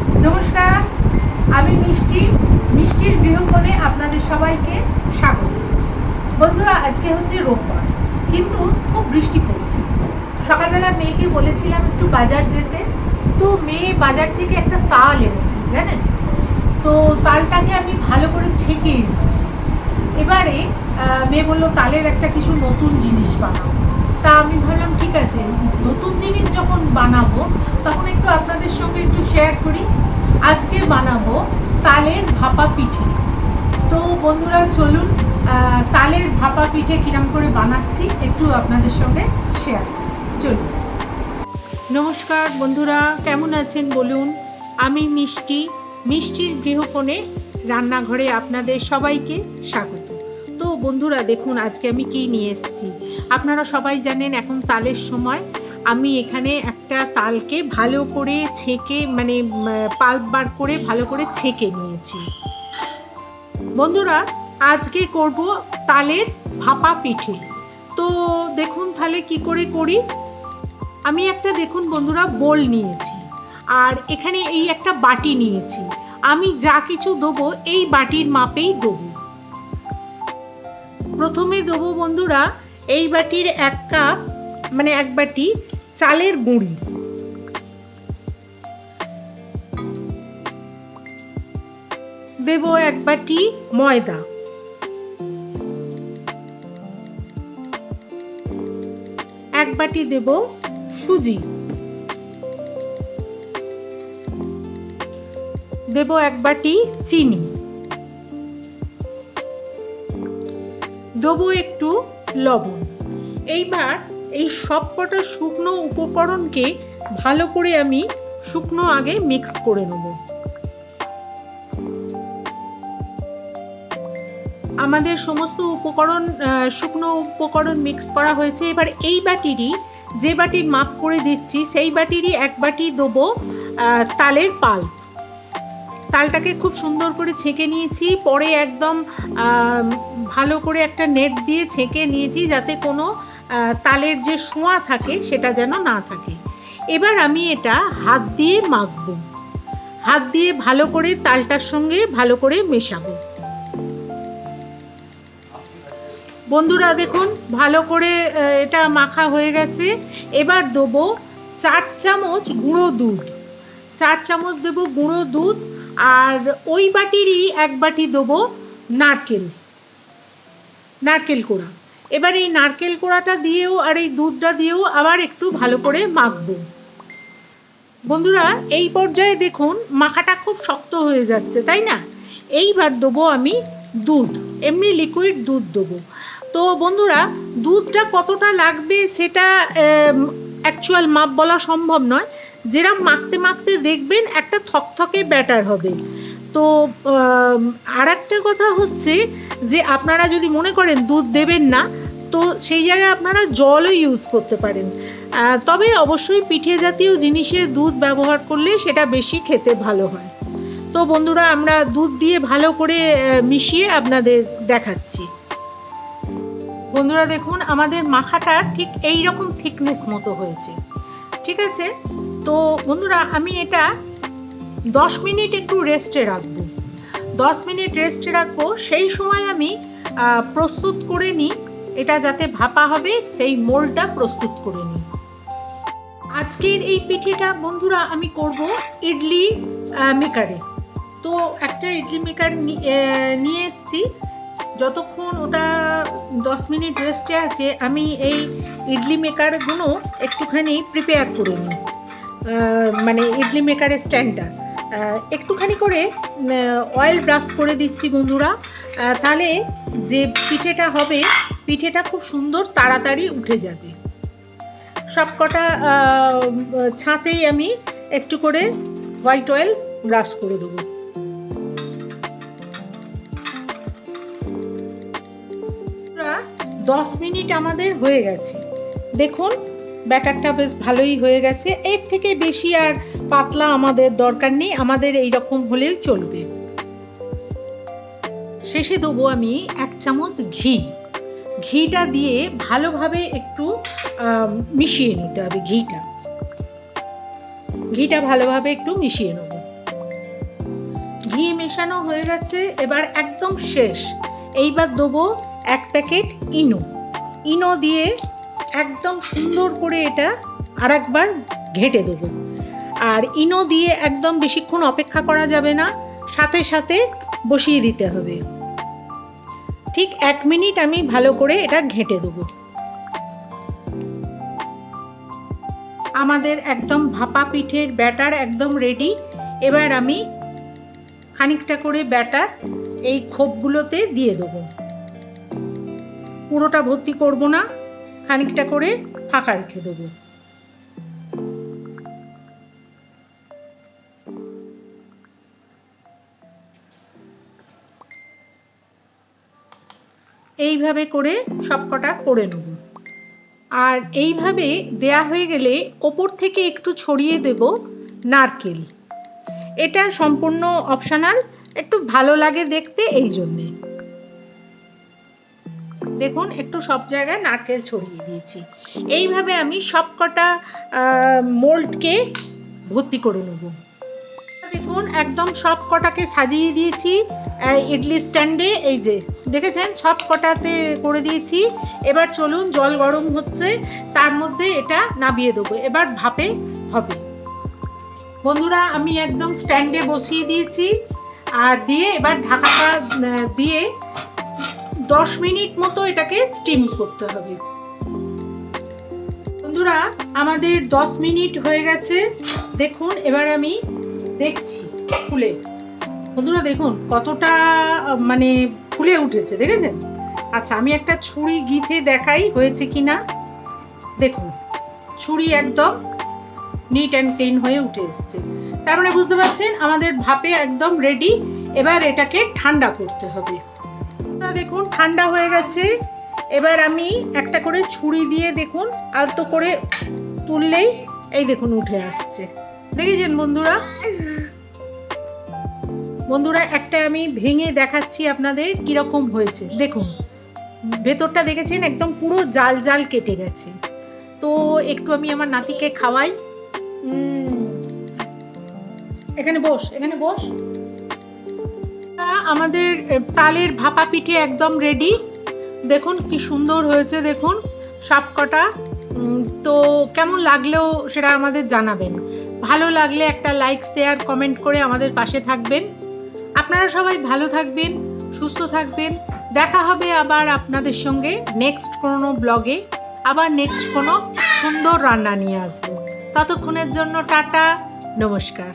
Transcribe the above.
নমস্কার, আমি মিষ্টি। মিষ্টির গৃহকোণে আপনাদের সবাইকে স্বাগত। বন্ধুরা, আজকে হচ্ছে রোববার, কিন্তু খুব বৃষ্টি পড়ছে। সকালবেলা মেয়েকে বলেছিলাম একটু বাজার যেতে। তো মেয়ে বাজার থেকে একটা তাল এনেছে, জানেন? তো তালটাকে আমি ভালো করে ছেঁকে এসেছি। এবারে মেয়ে বলল, তালের একটা কিছু নতুন জিনিস বানাও। তা আমি ভাবলাম, ঠিক আছে, নতুন জিনিস যখন বানাবো, তখন একটু আপনাদের সঙ্গে একটু শেয়ার করি। আজকে বানাবো তালের ভাপা পিঠে। তো বন্ধুরা, চলুন তালের ভাপা পিঠে কিরম করে বানাচ্ছি, একটু আপনাদের সঙ্গে শেয়ার চলুন। নমস্কার বন্ধুরা, কেমন আছেন বলুন? আমি মিষ্টি, মিষ্টির গৃহকোণে রান্নাঘরে আপনাদের সবাইকে স্বাগত। তো বন্ধুরা, দেখুন আজকে আমি কি নিয়ে এসেছি। আপনারা সবাই জানেন এখন তালের সময়। আমি এখানে একটা তালকে ভালো করে ছেঁকে মানে পাল্প বার করে ভালো করে ছেঁকে নিয়েছি। বন্ধুরা, আজকে করব তালের ভাপা পিঠে। তো দেখুন তাহলে কি করে করি। আমি একটা, দেখুন বন্ধুরা, বোল নিয়েছি। আর এখানে এই একটা বাটি নিয়েছি। আমি যা কিছু দেবো, এই বাটির মাপেই দেবো। প্রথমে দেবো বন্ধুরা এই বাটির এক কাপ মানে এক বাটি চালের গুঁড়ি। দেব এক বাটি ময়দা। এক বাটি দেব সুজি। দেব এক বাটি চিনি। দেবো একটু লবণ। এইবার এই সব কটা শুকনো উপকরণকে ভালো করে আমি শুকনো আগে মিক্স করে নেব। আমাদের সমস্ত উপকরণ শুকনো উপকরণ মিক্স করা হয়েছে। এবার এই বাটিরই যে বাটির মাপ করে দিচ্ছি, সেই বাটিরই এক বাটি দেবো তালের পাল তালটাকে খুব সুন্দর করে ছেঁকে নিয়েছি। পরে একদম ভালো করে একটা নেট দিয়ে ছেঁকে নিয়েছি যাতে কোনো তালের যে শোঁয়া থাকে সেটা যেন না থাকে। এবার আমি এটা হাত দিয়ে মাখবো। হাত দিয়ে ভালো করে তালটার সঙ্গে ভালো করে মেশাবো। বন্ধুরা দেখুন, ভালো করে এটা মাখা হয়ে গেছে। এবার দেবো চার চামচ গুঁড়ো দুধ। চার চামচ দেবো গুঁড়ো দুধ। আর ওই বাটিরই এক বাটি দেবো নারকেল নারকেল কোড়া। এবার এই নারকেল কোড়াটা দিয়েও আর এই দুধটা দিয়েও আবার একটু ভালো করে মাখবো। বন্ধুরা, এই পর্যায়ে দেখুন, মাখাটা খুব শক্ত হয়ে যাচ্ছে, তাই না? এইবার দেবো আমি দুধ, এমনি লিকুইড দুধ দেবো। তো বন্ধুরা, দুধটা কতটা লাগবে সেটা অ্যাকচুয়াল মাপ বলা সম্ভব নয়। যেরকম মাখতে মাখতে দেখবেন একটা থকথকে ব্যাটার হবে। তো আর একটা কথা হচ্ছে যে আপনারা যদি মনে করেন দুধ দেবেন না, তো সেই জায়গায় আপনারা জলও ইউজ করতে পারেন। তবে অবশ্যই পিঠে জাতীয় জিনিসে দুধ ব্যবহার করলে সেটা বেশি খেতে ভালো হয়। তো বন্ধুরা, আমরা দুধ দিয়ে ভালো করে মিশিয়ে আপনাদের দেখাচ্ছি। বন্ধুরা দেখুন, আমাদের মাখাটা ঠিক এই রকম থিকনেস মতো হয়েছে। ঠিক আছে? তো বন্ধুরা, আমি এটা দশ মিনিট একটু রেস্টে রাখব। দশ মিনিট রেস্টে রাখব, সেই সময় আমি প্রস্তুত করে নিই। এটা যাতে ভাপা হবে, সেই মোলটা প্রস্তুত করে নিই। আজকের এই পিঠেটা বন্ধুরা, আমি করব ইডলি মেকারে। তো একটা ইডলি মেকার নিয়ে এসেছি। যতক্ষণ ওটা দশ মিনিট রেস্টে আছে, আমি এই ইডলি মেকারগুলো একটুখানি প্রিপেয়ার করে নিই। মানে ইডলি মেকারের স্ট্যান্ডটা। একটুখানি করে অয়েল ব্রাশ করে দিচ্ছি বন্ধুরা। তাহলে যে পিঠেটা হবে, পিঠেটা খুব সুন্দর তাড়াতাড়ি উঠে যাবে। সবকটা ছাঁচেই আমি একটু করে হোয়াইট অয়েল ব্রাশ করে দেবো। দশ মিনিট আমাদের হয়ে গেছে। দেখুন ব্যাটারটা বেশ ভালোই হয়ে গেছে। এর থেকে বেশি আর পাতলা আমাদের দরকার নেই, আমাদের এই রকম হলেই চলবে। শেষে দেবো আমি এক চামচ ঘি। ঘিটা দিয়ে ভালোভাবে একটু মিশিয়ে নিতে হবে ঘিটা। ঘিটা ভালোভাবে একটু মিশিয়ে নেব। ঘি মেশানো হয়ে গেছে, এবার একদম শেষ। এইবার দেবো এক প্যাকেট ইনো। ইনো দিয়ে একদম সুন্দর করে এটা আরেকবার ঘেঁটে দেবো। আর ইনো দিয়ে একদম বেশিক্ষণ অপেক্ষা করা যাবে না, সাথে সাথে বসিয়ে দিতে হবে। ঠিক এক মিনিট আমি ভালো করে এটা ঘেঁটে দেবো। আমাদের একদম ভাপা পিঠের ব্যাটার একদম রেডি এবার আমি খানিকটা করে ব্যাটার এই খোপগুলোতে দিয়ে দেবো। পুরোটা ভর্তি করব না। খানিকটা করে ফাঁকা রেখে দেবো। এইভাবে করে সবকটা করে নেব। আর এইভাবে দেয়া হয়ে গেলে ওপর থেকে একটু ছড়িয়ে দেব নারকেল। এটা সম্পূর্ণ অপশনাল একটু ভালো লাগে দেখতে এই জন্যে। দেখুন, একটু সব জায়গায় নারকেল ছড়িয়ে দিয়েছি। এইভাবে আমি সবকটা মোল্ডকে ভর্তি করে নেব। দেখুন, একদম সব কটাকে সাজিয়ে দিয়েছি ইডলি স্ট্যান্ডে। এই যে, দেখেছেন? সব কটাতে করে দিয়েছি। এবার চলুন, জল গরম হচ্ছে, তার মধ্যে এটা নাবিয়ে দেবো। এবার ভাপে হবে। বন্ধুরা, আমি একদম স্ট্যান্ডে বসিয়ে দিয়েছি। আর দিয়ে এবার ঢাকাটা দিয়ে দশ মিনিট মতো এটাকে স্টিম করতে হবে। বন্ধুরা, আমাদের দশ মিনিট হয়ে গেছে। দেখুন, এবার আমি দেখছি ফুলে। বন্ধুরা, দেখুন কতটা মানে ফুলে উঠেছে, দেখেছেন? আচ্ছা আমি একটা ছুরি গিথে দেখাই হয়েছে কিনা। দেখুন, ছুরি একদম নিট অ্যান্ড ক্লিন হয়ে উঠে এসছে। তার মানে বুঝতে পারছেন, আমাদের ভাপে একদম রেডি এবার এটাকে ঠান্ডা করতে হবে। দেখুন, ঠান্ডা হয়ে গেছে। এবার আমি একটা করে ছুরি দিয়ে দেখুন, আলতো করে তুললেই এই দেখুন উঠে আসছে। দেখেছেন বন্ধুরা? বন্ধুরা, একটা আমি ভেঙে দেখাচ্ছি আপনাদের কীরকম হয়েছে। দেখুন, ভেতরটা দেখেছেন? একদম পুরো জাল জাল কেটে গেছে। তো একটু আমি আমার নাতিকে খাওয়াই। এখানে বস এখানে বস। আমাদের তালের ভাপা পিঠে একদম রেডি দেখুন কি সুন্দর হয়েছে, দেখুন সব কটা তো কেমন লাগলেও সেটা আমাদের জানাবেন। ভালো লাগলে একটা লাইক শেয়ার কমেন্ট করে আমাদের পাশে থাকবেন। আপনারা সবাই ভালো থাকবেন, সুস্থ থাকবেন। দেখা হবে আবার আপনাদের সঙ্গে নেক্সট কোনো ব্লগে আবার নেক্সট কোনো সুন্দর রান্না নিয়ে আসব। ততক্ষণের জন্য টাটা, নমস্কার।